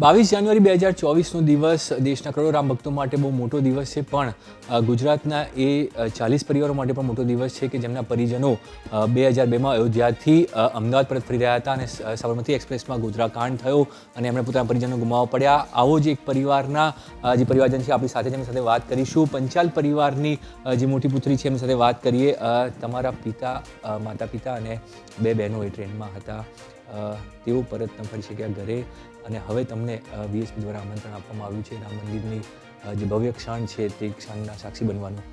બાવીસ જાન્યુઆરી બે હજાર ચોવીસનો દિવસ દેશના કરોડો રામ ભક્તો માટે બહુ મોટો દિવસ છે, પણ ગુજરાતના એ ચાલીસ પરિવારો માટે પણ મોટો દિવસ છે કે જેમના પરિજનો બે હજાર બેમાં અયોધ્યાથી અમદાવાદ પરત ફરી રહ્યા હતા અને સાબરમતી એક્સપ્રેસમાં ગોધરાકાંડ થયો અને એમણે પોતાના પરિજનો ગુમાવવા પડ્યા. આવો જ એક પરિવારના જે પરિવારજન છે, આપણી સાથે જેમની સાથે વાત કરીશું. પંચાલ પરિવારની જે મોટી પુત્રી છે, એમની સાથે વાત કરીએ. તમારા પિતા માતા પિતા અને બે બહેનો એ ટ્રેનમાં હતા. તેઓ પરત ન ફરી શક્યા ઘરે અને હવે તમને બીએસપી દ્વારા આમંત્રણ આપવામાં આવ્યું છે રામ મંદિરની જે ભવ્ય ક્ષણ છે તે ક્ષણના સાક્ષી બનવાનું.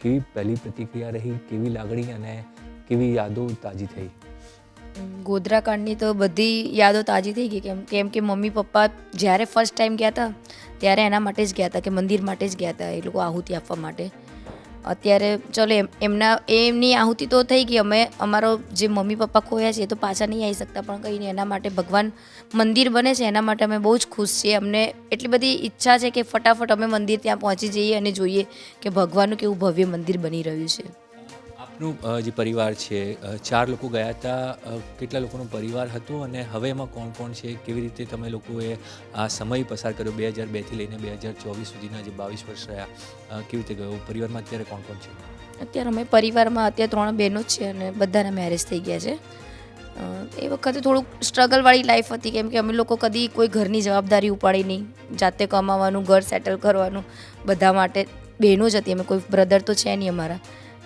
કેવી પહેલી પ્રતિક્રિયા રહી, કેવી લાગણી અને કેવી યાદો તાજી થઈ? ગોધરાકાંડની તો બધી યાદો તાજી થઈ ગઈ. કેમ કેમ કે મમ્મી પપ્પા જ્યારે ફર્સ્ટ ટાઈમ ગયા હતા, ત્યારે એના માટે જ ગયા હતા કે મંદિર માટે જ ગયા હતા એ લોકો આહુતિ આપવા માટે. અત્યારે ચલો એમ એમના એમની આહુતિ તો થઈ ગઈ. અમે અમારો જે મમ્મી પપ્પા ખોયા છે એ તો પાછા નહીં આવી શકતા, પણ કંઈ નહીં એના માટે ભગવાન મંદિર બને છે, એના માટે અમે બહુ જ ખુશ છીએ. અમને એટલી બધી ઈચ્છા છે કે ફટાફટ અમે મંદિર ત્યાં પહોંચી જઈએ અને જોઈએ કે ભગવાનનું કેવું ભવ્ય મંદિર બની રહ્યું છે. અ, જે પરિવાર છે ચાર લોકો ગયા હતા કેટલા લોકોનો પરિવાર હતો અને હવે એમાં કોણ કોણ છે કેવી રીતે તમે લોકોએ આ સમય પસાર કર્યો? બે હજાર બેથી લઈને બે હજાર ચોવીસ સુધીના જે બાવીસ વર્ષ રહ્યા કેવી રીતે ગયો? પરિવારમાં અત્યારે કોણ કોણ છે? અત્યારે અમે પરિવારમાં અત્યારે ત્રણ બહેનો જ છે અને બધાના મેરેજ થઈ ગયા છે. એ વખતે થોડુંક સ્ટ્રગલવાળી લાઈફ હતી કેમ કે અમે લોકો કદી કોઈ ઘરની જવાબદારી ઉપાડી નહીં. જાતે કમાવાનું ઘર સેટલ કરવાનું બધા માટે બહેનો જ હતી. અમે કોઈ બ્રધર તો છે નહીં અમારા.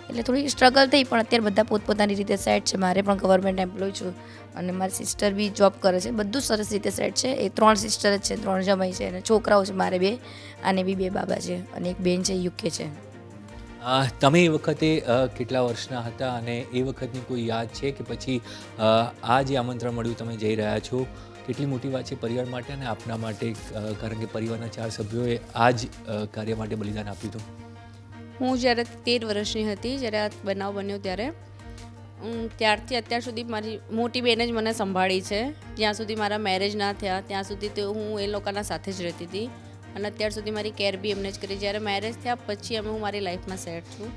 એટલે થોડી સ્ટ્રગલ થઈ, પણ અત્યારે બધા પોતપોતાની રીતે સેટ છે. મારે પણ ગવર્મેન્ટ એમ્પ્લોય છું અને મારી સિસ્ટર બી જોબ કરે છે. બધું સરસ રીતે સેટ છે. એ ત્રણ સિસ્ટર જ છે, ત્રણ જમાઈ છે અને છોકરાઓ છે મારે બે અને બી બે બાબા છે અને એક બેન છે યુકે છે. તમે એ વખતે કેટલા વર્ષના હતા અને એ વખતની કોઈ યાદ છે કે પછી આ જે આમંત્રણ મળ્યું તમે જઈ રહ્યા છો, કેટલી મોટી વાત છે પરિવાર માટે અને આપના માટે કારણ કે પરિવારના ચાર સભ્યોએ આ જ કાર્ય માટે બલિદાન આપ્યું હતું? હું જ્યારે તેર વર્ષની હતી, જ્યારે આ બનાવ બન્યો ત્યારે ત્યારથી અત્યાર સુધી મારી મોટી બહેને જ મને સંભાળી છે. જ્યાં સુધી મારા મેરેજ ના થયા, ત્યાં સુધી તો હું એ લોકોના સાથે જ રહેતી હતી. અને અત્યાર સુધી મારી કેર બી એમને જ કરી. જ્યારે મેરેજ થયા પછી અમે હું મારી લાઈફમાં સેટ છું.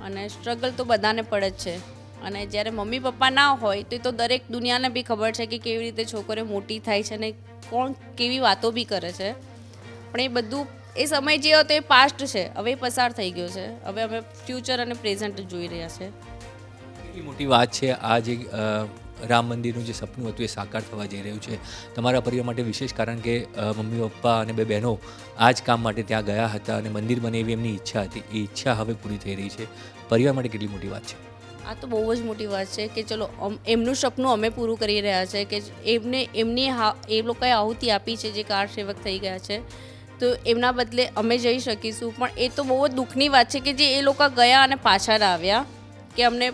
અને સ્ટ્રગલ તો બધાને પડે જ છે. અને જ્યારે મમ્મી પપ્પા ના હોય, તો એ તો દરેક દુનિયાને બી ખબર છે કે કેવી રીતે છોકરીઓ મોટી થાય છે અને કોણ કેવી વાતો બી કરે છે. પણ એ બધું એ સમય જે હતો એ પાસ્ટ છે. હવે પસાર થઈ ગયો છે. હવે અમે ફ્યુચર અને પ્રેઝન્ટ જોઈ રહ્યા છે. કેટલી મોટી વાત છે આ જે રામ મંદિરનું જે સપનું હતું એ સાકાર થવા જઈ રહ્યું છે. તમારા પરિવાર માટે વિશેષ કારણ કે મમ્મી પપ્પા અને બે બહેનો આ જ કામ માટે ત્યાં ગયા હતા અને મંદિર બને એવી એમની ઈચ્છા હતી. એ ઈચ્છા હવે પૂરી થઈ રહી છે. પરિવાર માટે કેટલી મોટી વાત છે? આ તો બહુ જ મોટી વાત છે કે ચલો એમનું સપનું અમે પૂરું કરી રહ્યા છે કે એમને એમની હા એ લોકોએ આહુતિ આપી છે જે કાર સેવક થઈ ગયા છે. તો એમના બદલે અમે જઈ શકીશું. પણ એ તો બહુ જ દુઃખની વાત છે કે જે એ લોકો ગયા અને પાછા આવ્યા, કે અમને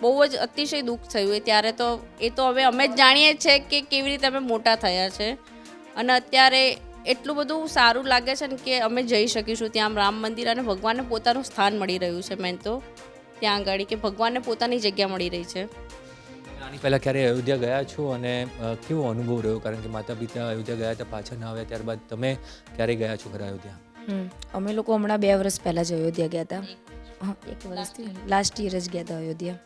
બહુ જ અતિશય દુઃખ થયું એ ત્યારે તો, એ તો હવે અમે જ જાણીએ છીએ કે કેવી રીતે અમે મોટા થયા છે. અને અત્યારે એટલું બધું સારું લાગે છે ને કે અમે જઈ શકીશું. ત્યાં રામ મંદિર અને ભગવાનને પોતાનું સ્થાન મળી રહ્યું છે મેન તો. ત્યાં આગળ કે ભગવાનને પોતાની જગ્યા મળી રહી છે. આની પહેલાં ક્યારે અયોધ્યા ગયા છો અને કેવો અનુભવ રહ્યો? કારણ કે માતા પિતા અયોધ્યા ગયા હતા પાછા ના આવ્યા ત્યારબાદ તમે ક્યારે ગયા છો ખરા અયોધ્યા? અમે લોકો હમણાં બે વર્ષ પહેલાં જ અયોધ્યા ગયા હતા. હા એક વર્ષથી? લાસ્ટ યર જ ગયા હતા અયોધ્યા.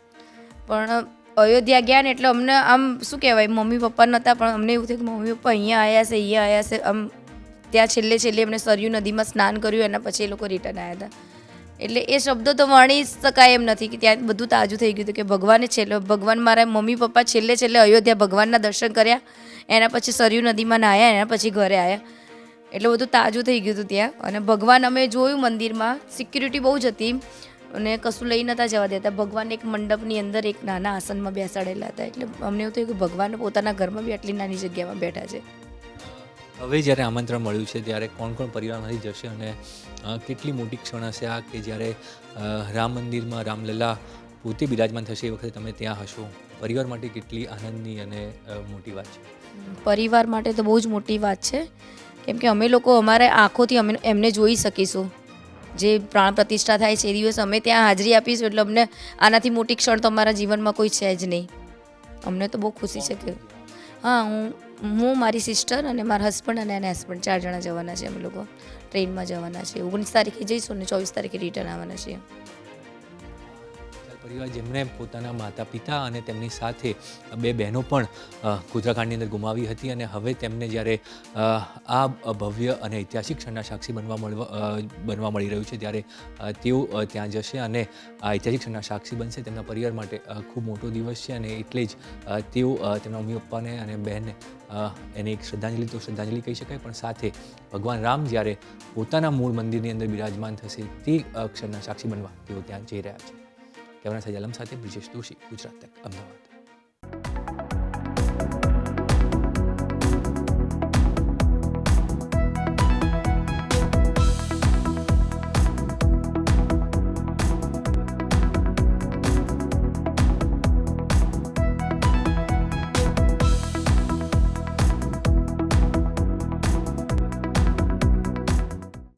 પણ અયોધ્યા ગયા ને એટલે અમને આમ શું કહેવાય મમ્મી પપ્પા નહોતા પણ અમને એવું થયું કે મમ્મી પપ્પા અહીંયા આવ્યા છે અહીંયા આવ્યા છે આમ ત્યાં છેલ્લે છેલ્લે એમને સરયુ નદીમાં સ્નાન કર્યું એના પછી એ લોકો રિટર્ન આવ્યા હતા. એટલે એ શબ્દો તો વણી શકાય એમ નથી કે ત્યાં બધું તાજું થઈ ગયું હતું કે ભગવાને છેલ્લે, ભગવાન મારા મમ્મી, પપ્પા છેલ્લે છેલ્લે અયોધ્યા ભગવાનના દર્શન કર્યા. એના પછી સરયુ નદીમાં નાહ્યા, એના પછી ઘરે આવ્યા એટલે બધું તાજું થઈ ગયું હતું ત્યાં. અને ભગવાન અમે જોયું મંદિરમાં. સિક્યુરિટી બહુ જ હતી. અને કશું લઈ નતા જવા દેતા. ભગવાન એક મંડપની અંદર એક નાના આસનમાં બેસાડેલા હતા. એટલે અમને એવું થયું કે ભગવાન પોતાના ઘરમાં બી આટલી નાની જગ્યામાં બેઠા છે. હવે જ્યારે આમંત્રણ મળ્યું છે, ત્યારે કોણ કોણ પરિવારમાંથી જશે અને કેટલી મોટી ક્ષણ હશે આ કે જ્યારે રામ મંદિરમાં રામલલા પોતે બિરાજમાન થશે એ વખતે તમે ત્યાં હશો. પરિવાર માટે કેટલી આનંદની અને મોટી વાત છે. પરિવાર માટે તો બહુ જ મોટી વાત છે. કેમ કે અમે લોકો અમારે આંખોથી અમે એમને જોઈ શકીશું. જે પ્રાણ પ્રતિષ્ઠા થાય છે એ દિવસ અમે ત્યાં હાજરી આપીશું, એટલે અમને આનાથી મોટી ક્ષણ તો અમારા જીવનમાં કોઈ છે જ નહીં. અમને તો બહુ ખુશી છે કે હા, હું હું, મારી સિસ્ટર અને મારા હસબન્ડ અને એના હસબન્ડ ચાર જણા જવાના છે અમે લોકો. ટ્રેનમાં જવાના છે ઓગણીસ તારીખે જઈશું અને ચોવીસ તારીખે રિટર્ન આવવાના છીએ. પરિવાર જેમણે પોતાના માતા પિતા અને તેમની સાથે બે બહેનો પણ કુદરાકાંડની અંદર ગુમાવી હતી અને હવે તેમને જ્યારે આ ભવ્ય અને ઐતિહાસિક ક્ષણના સાક્ષી બનવા મળવા બનવા મળી રહ્યું છે, ત્યારે તેઓ ત્યાં જશે અને આ ઐતિહાસિક ક્ષણના સાક્ષી બનશે તેમના પરિવાર માટે ખૂબ મોટો દિવસ છે અને એટલે જ તેઓ તેમના મમ્મી પપ્પાને અને બહેનને એને એક શ્રદ્ધાંજલિ તો શ્રદ્ધાંજલિ કહી શકાય, પણ સાથે ભગવાન રામ જ્યારે પોતાના મૂળ મંદિરની અંદર બિરાજમાન થશે, તે ક્ષણના સાક્ષી બનવા તેઓ ત્યાં જઈ રહ્યા છે. કેમેરા સજાલમ સાથે બ્રિજેશ દોશી ગુજરાત તક અમદાવાદ.